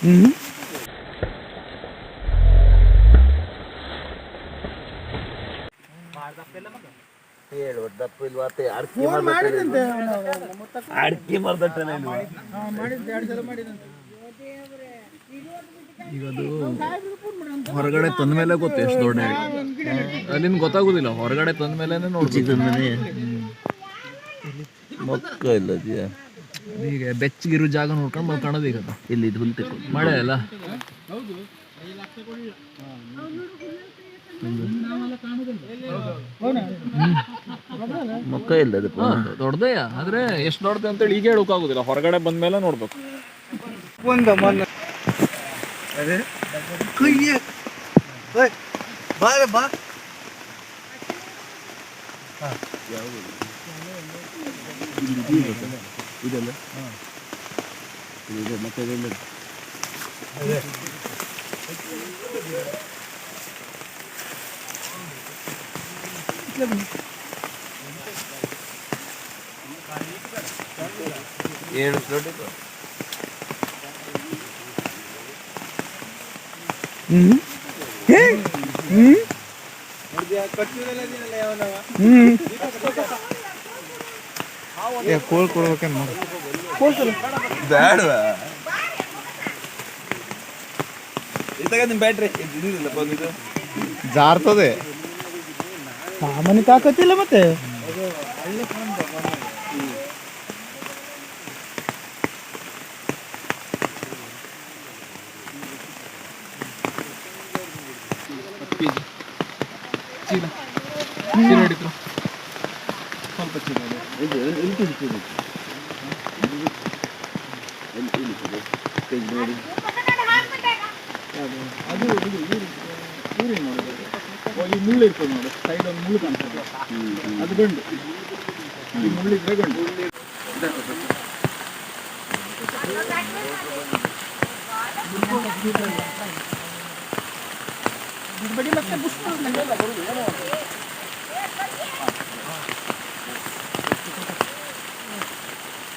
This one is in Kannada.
ಹ್ಞೂ ಅಡ್ಕೆ ಹೊರಗಡೆ ತಂದ ಮೇಲೆ ಗೊತ್ತು ಎಷ್ಟು ದೊಡ್ಡ ಅಲ್ಲಿಂದ ಗೊತ್ತಾಗುದಿಲ್ಲ ಹೊರಗಡೆ ತಂದ ಮೇಲೆ ನೋಡ್ಬೇಕು. ಮಕ್ಕ ಮೊಕ್ಕ ಇಲ್ಲ ಈಗ ಬೆಚ್ಚಗಿರೋ ಜಾಗ ನೋಡ್ಕೊಂಡು ಮಲ್ಕೊಳ್ಳೋದು ಈಗ. ಅದು. ಇಲ್ಲಿ ಇದು ಹುಲ್ ತೆಕ್ಕೊಂಡು ಮಳೆ ಅಲ್ಲ? ಮಕ್ಕ ಇಲ್ಲ ಅದು ದೊಡ್ಡದೇ ಆದ್ರೆ ಎಷ್ಟು ದೊಡ್ಡದೆ ಅಂತೇಳಿ ಈಗ ಹೇಳೋಕ್ಕಾಗೋದಿಲ್ಲ ಹೊರಗಡೆ ಬಂದ ಮೇಲೆ ನೋಡ್ಬೇಕು. ಒಂದು ಮೊನ್ನೆ ಅದೇ. ಕುಯ್ಯ ಓಯ್ ಬಾ ರೇ, ಬಾ. ಇದೆಲ್ಲ ಇದು ಮತ್ತೆ ಇದೆಲ್ಲ ಏಳು ಕಿಲೋಮೀಟರ್ ಹ್ಞೂ ಹೇ ಹ್ಞೂ ಹ್ಞೂ ಏ ಕೋಲ್ ಕೊಡ್ಬೇಕೇನು ನೋಡಿ ಕೋಲ್ ಇದ್ದಾಗ ನಿಮ್ಮ ಬ್ಯಾಟ್ರಿ ಇದಿಲ್ಲ ಬಂದಿದ್ದು ಜಾರ್ತದೆ. ಸಾಮಾನ್ಯ ತಾಕತ್ತಿಲ್ಲ ಮತ್ತೆ. ಚೀಲ. ಚೀಲ ಹಿಡಿದ್ರು ಸ್ವಲ್ಪ ಚೀಲ ಇದು ಎಲ್ಲಿ ಸಿಗ್ತದೆ ಎಲ್ಲಿ ಸಿಗ್ತದೆ ತೆಗ್ದು ನೋಡಿ ಈ ಮುಳ್ಳು ಇರ್ತದೆ ನೋಡಿ ಸೈಡ್ ಒಂದು ಮುಳ್ಳು ಕಾಣ್ತದೆ ಅದು ಗಂಡು ಈ ಮುಳ್ಳು ಇದ್ರೆ ಗಂಡು ಬಿಡ್ಬೇಡಿ ಮತ್ತೆ ಪುಷ್ಪ